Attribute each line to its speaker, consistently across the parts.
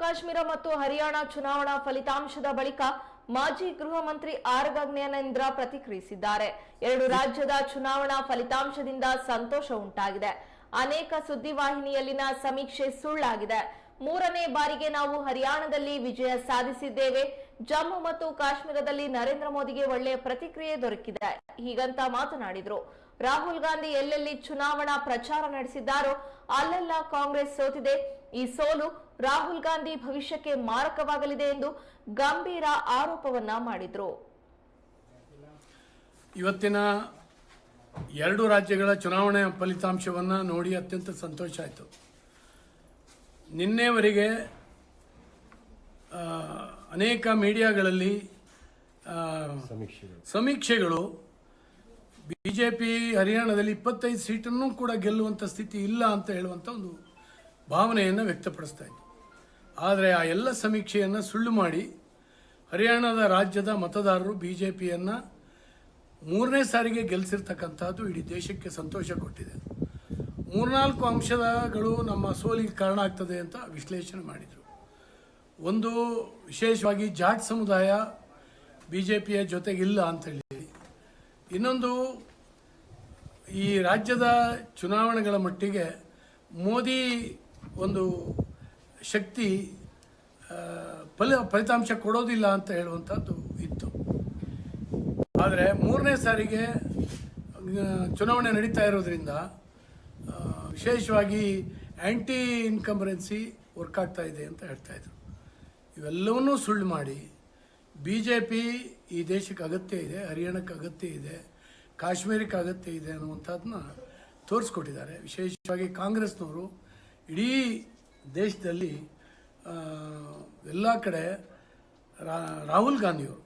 Speaker 1: ಕಾಶ್ಮೀರ ಮತ್ತು ಹರಿಯಾಣ ಚುನಾವಣಾ ಫಲಿತಾಂಶದ ಬಳಿಕ ಮಾಜಿ ಗೃಹ ಮಂತ್ರಿ ಆರ್ ಗಗ್ನೇನೇಂದ್ರ ಪ್ರತಿಕ್ರಿಯಿಸಿದ್ದಾರೆ. ಎರಡು ರಾಜ್ಯದ ಚುನಾವಣಾ ಫಲಿತಾಂಶದಿಂದ ಸಂತೋಷ ಉಂಟಾಗಿದೆ. ಅನೇಕ ಸುದ್ದಿವಾಹಿನಿಯಲ್ಲಿನ ಸಮೀಕ್ಷೆ ಸುಳ್ಳಾಗಿದೆ. ಮೂರನೇ ಬಾರಿಗೆ ನಾವು ಹರಿಯಾಣದಲ್ಲಿ ವಿಜಯ ಸಾಧಿಸಿದ್ದೇವೆ. ಜಮ್ಮು ಮತ್ತು ಕಾಶ್ಮೀರದಲ್ಲಿ ನರೇಂದ್ರ ಮೋದಿಗೆ ಒಳ್ಳೆಯ ಪ್ರತಿಕ್ರಿಯೆ ದೊರಕಿದೆ. ಹೀಗಂತ ಮಾತನಾಡಿದ್ರು. ರಾಹುಲ್ ಗಾಂಧಿ ಎಲ್ಲೆಲ್ಲಿ ಚುನಾವಣಾ ಪ್ರಚಾರ ನಡೆಸಿದ್ದಾರೋ ಅಲ್ಲೆಲ್ಲ ಕಾಂಗ್ರೆಸ್ ಸೋತಿದೆ. ಈ ಸೋಲು ರಾಹುಲ್ ಗಾಂಧಿ ಭವಿಷ್ಯಕ್ಕೆ ಮಾರಕವಾಗಲಿದೆ ಎಂದು ಗಂಭೀರ ಆರೋಪವನ್ನ ಮಾಡಿದ್ರು.
Speaker 2: ಇವತ್ತಿನ ಎರಡು ರಾಜ್ಯಗಳ ಚುನಾವಣೆ ಫಲಿತಾಂಶವನ್ನು ನೋಡಿ ಅತ್ಯಂತ ಸಂತೋಷ ಆಯಿತು. ನಿನ್ನೆವರೆಗೆ ಅನೇಕ ಮೀಡಿಯಾಗಳಲ್ಲಿ ಸಮೀಕ್ಷೆಗಳು ಬಿ ಜೆ ಪಿ ಹರಿಯಾಣದಲ್ಲಿ ಇಪ್ಪತ್ತೈದು ಸೀಟನ್ನು ಕೂಡ ಗೆಲ್ಲುವಂಥ ಸ್ಥಿತಿ ಇಲ್ಲ ಅಂತ ಹೇಳುವಂಥ ಒಂದು ಭಾವನೆಯನ್ನು ವ್ಯಕ್ತಪಡಿಸ್ತಾ ಇತ್ತು. ಆದರೆ ಆ ಎಲ್ಲ ಸಮೀಕ್ಷೆಯನ್ನು ಸುಳ್ಳು ಮಾಡಿ ಹರಿಯಾಣದ ರಾಜ್ಯದ ಮತದಾರರು ಬಿ ಜೆ ಪಿಯನ್ನು ಮೂರನೇ ಸಾರಿಗೆ ಗೆಲ್ಲಿಸಿರ್ತಕ್ಕಂಥದ್ದು ಇಡೀ ದೇಶಕ್ಕೆ ಸಂತೋಷ ಕೊಟ್ಟಿದೆ. ಮೂರ್ನಾಲ್ಕು ಅಂಶಗಳು ನಮ್ಮ ಸೋಲಿಗೆ ಕಾರಣ ಆಗ್ತದೆ ಅಂತ ವಿಶ್ಲೇಷಣೆ ಮಾಡಿದರು. ಒಂದು, ವಿಶೇಷವಾಗಿ ಜಾಟ್ ಸಮುದಾಯ ಬಿ ಜೆ ಪಿಯ ಜೊತೆಗಿಲ್ಲ ಅಂತೇಳಿ. ಇನ್ನೊಂದು, ಈ ರಾಜ್ಯದ ಚುನಾವಣೆಗಳ ಮಟ್ಟಿಗೆ ಮೋದಿ ಒಂದು ಶಕ್ತಿ ಫಲ, ಫಲಿತಾಂಶ ಕೊಡೋದಿಲ್ಲ ಅಂತ ಹೇಳುವಂಥದ್ದು ಇತ್ತು. ಆದರೆ ಮೂರನೇ ಸಾರಿಗೆ ಚುನಾವಣೆ ನಡೀತಾ ಇರೋದ್ರಿಂದ ವಿಶೇಷವಾಗಿ ಆ್ಯಂಟಿ ಇನ್ಕಂಬರೆನ್ಸಿ ವರ್ಕ್ ಆಗ್ತಾ ಇದೆ ಅಂತ ಹೇಳ್ತಾ ಇದ್ರು. ಇವೆಲ್ಲವನ್ನೂ ಸುಳ್ಳು ಮಾಡಿ ಬಿ ಜೆ ಪಿ ಈ ದೇಶಕ್ಕೆ ಅಗತ್ಯ ಇದೆ, ಹರಿಯಾಣಕ್ಕೆ ಅಗತ್ಯ ಇದೆ, ಕಾಶ್ಮೀರಕ್ಕೆ ಅಗತ್ಯ ಇದೆ ಅನ್ನುವಂಥದ್ದನ್ನ ತೋರಿಸ್ಕೊಟ್ಟಿದ್ದಾರೆ. ವಿಶೇಷವಾಗಿ ಕಾಂಗ್ರೆಸ್ನವರು, ಇಡೀ ದೇಶದಲ್ಲಿ ಎಲ್ಲ ಕಡೆ ರಾಹುಲ್ ಗಾಂಧಿಯವರು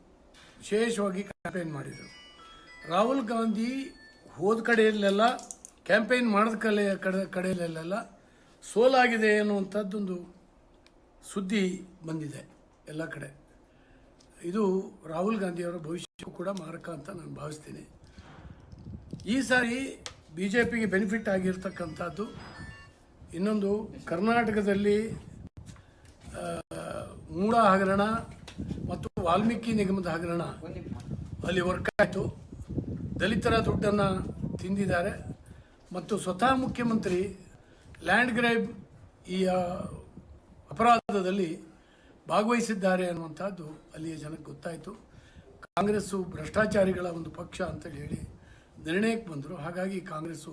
Speaker 2: ವಿಶೇಷವಾಗಿ ಕ್ಯಾಂಪೇನ್ ಮಾಡಿದರು. ರಾಹುಲ್ ಗಾಂಧಿ ಹೋದ ಕಡೆಯಲ್ಲೆಲ್ಲ ಕ್ಯಾಂಪೇನ್ ಮಾಡಿದ ಕಲೆ, ಕಡೆ, ಕಡೆಯಲ್ಲೆಲ್ಲ ಸೋಲಾಗಿದೆ ಅನ್ನುವಂಥದ್ದೊಂದು ಸುದ್ದಿ ಬಂದಿದೆ ಎಲ್ಲ ಕಡೆ. ಇದು ರಾಹುಲ್ ಗಾಂಧಿಯವರ ಭವಿಷ್ಯಕ್ಕೂ ಕೂಡ ಮಾರಕ ಅಂತ ನಾನು ಭಾವಿಸ್ತೀನಿ. ಈ ಸಾರಿ ಬಿ ಜೆ ಪಿಗೆ ಬೆನಿಫಿಟ್ ಆಗಿರ್ತಕ್ಕಂಥದ್ದು ಇನ್ನೊಂದು ಕರ್ನಾಟಕದಲ್ಲಿ ಮೂಡ ಹಗರಣ ಮತ್ತು ವಾಲ್ಮೀಕಿ ನಿಗಮದ ಹಗರಣ. ಅಲ್ಲಿ ವರ್ಕ್ ಆಯಿತು. ದಲಿತರ ದುಡ್ಡನ್ನು ತಿಂದಿದ್ದಾರೆ. ಮತ್ತು ಸ್ವತಃ ಮುಖ್ಯಮಂತ್ರಿ ಲ್ಯಾಂಡ್ ಗ್ರೈಬ್ ಈ ಅಪರಾಧದಲ್ಲಿ ಭಾಗವಹಿಸಿದ್ದಾರೆ ಅನ್ನುವಂಥದ್ದು ಅಲ್ಲಿಯ ಜನಕ್ಕೆ ಗೊತ್ತಾಯಿತು. ಕಾಂಗ್ರೆಸ್ಸು ಭ್ರಷ್ಟಾಚಾರಿಗಳ ಒಂದು ಪಕ್ಷ ಅಂತ ಹೇಳಿ ನಿರ್ಣಯಕ್ಕೆ ಬಂದರು. ಹಾಗಾಗಿ ಕಾಂಗ್ರೆಸ್ಸು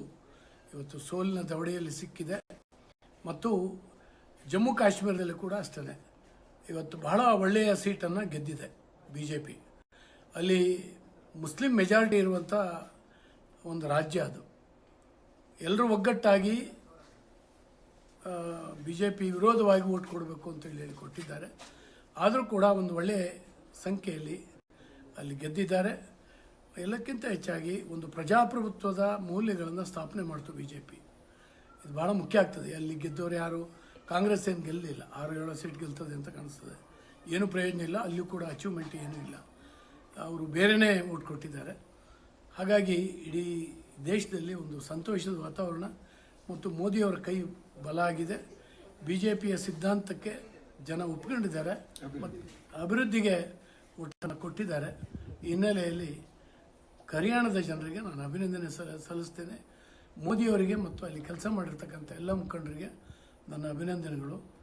Speaker 2: ಇವತ್ತು ಸೋಲಿನ ದವಡೆಯಲ್ಲಿ ಸಿಕ್ಕಿದೆ. ಮತ್ತು ಜಮ್ಮು ಕಾಶ್ಮೀರದಲ್ಲಿ ಕೂಡ ಅಷ್ಟೇ ಇವತ್ತು ಬಹಳ ಒಳ್ಳೆಯ ಸೀಟನ್ನು ಗೆದ್ದಿದೆ ಬಿ ಜೆ ಪಿ ಅಲ್ಲಿ ಮುಸ್ಲಿಂ ಮೆಜಾರಿಟಿ ಇರುವಂಥ ಒಂದು ರಾಜ್ಯ ಅದು. ಎಲ್ಲರೂ ಒಗ್ಗಟ್ಟಾಗಿ ಬಿ ಜೆ ಪಿ ವಿರೋಧವಾಗಿ ಓಟ್ ಕೊಡಬೇಕು ಅಂತೇಳಿ ಹೇಳಿ ಕೊಟ್ಟಿದ್ದಾರೆ ಆದರೂ ಕೂಡ ಒಂದು ಒಳ್ಳೆಯ ಸಂಖ್ಯೆಯಲ್ಲಿ ಅಲ್ಲಿ ಗೆದ್ದಿದ್ದಾರೆ. ಎಲ್ಲಕ್ಕಿಂತ ಹೆಚ್ಚಾಗಿ ಒಂದು ಪ್ರಜಾಪ್ರಭುತ್ವದ ಮೌಲ್ಯಗಳನ್ನು ಸ್ಥಾಪನೆ ಮಾಡಿತು ಬಿ ಜೆ ಪಿ ಇದು ಭಾಳ ಮುಖ್ಯ ಆಗ್ತದೆ. ಅಲ್ಲಿ ಗೆದ್ದವರು ಯಾರು? ಕಾಂಗ್ರೆಸ್ ಏನು ಗೆಲ್ಲಲಿಲ್ಲ ಆರು ಏಳು ಸೀಟ್ ಗೆಲ್ತದೆ ಅಂತ ಕಾಣಿಸ್ತದೆ. ಏನು ಪ್ರಯೋಜನ ಇಲ್ಲ. ಅಲ್ಲಿಯೂ ಕೂಡ ಅಚೀವ್ಮೆಂಟ್ ಏನೂ ಇಲ್ಲ. ಅವರು ಬೇರೆಯೇ ಓಟ್ ಕೊಟ್ಟಿದ್ದಾರೆ. ಹಾಗಾಗಿ ಇಡೀ ದೇಶದಲ್ಲಿ ಒಂದು ಸಂತೋಷದ ವಾತಾವರಣ ಮತ್ತು ಮೋದಿಯವರ ಕೈ ಬಲ ಆಗಿದೆ. ಬಿ ಜೆ ಪಿಯ ಸಿದ್ಧಾಂತಕ್ಕೆ ಜನ ಒಪ್ಕೊಂಡಿದ್ದಾರೆ. ಮತ್ತು ಅಭಿವೃದ್ಧಿಗೆ ಒಟ್ಟನ್ನು ಕೊಟ್ಟಿದ್ದಾರೆ. ಹಿನ್ನೆಲೆಯಲ್ಲಿ ಹರಿಯಾಣದ ಜನರಿಗೆ ನಾನು ಅಭಿನಂದನೆ ಸಲ್- ಸಲ್ಲಿಸ್ತೇನೆ. ಮೋದಿಯವರಿಗೆ ಮತ್ತು ಅಲ್ಲಿ ಕೆಲಸ ಮಾಡಿರ್ತಕ್ಕಂಥ ಎಲ್ಲ ಮುಖಂಡರಿಗೆ ನನ್ನ ಅಭಿನಂದನೆಗಳು.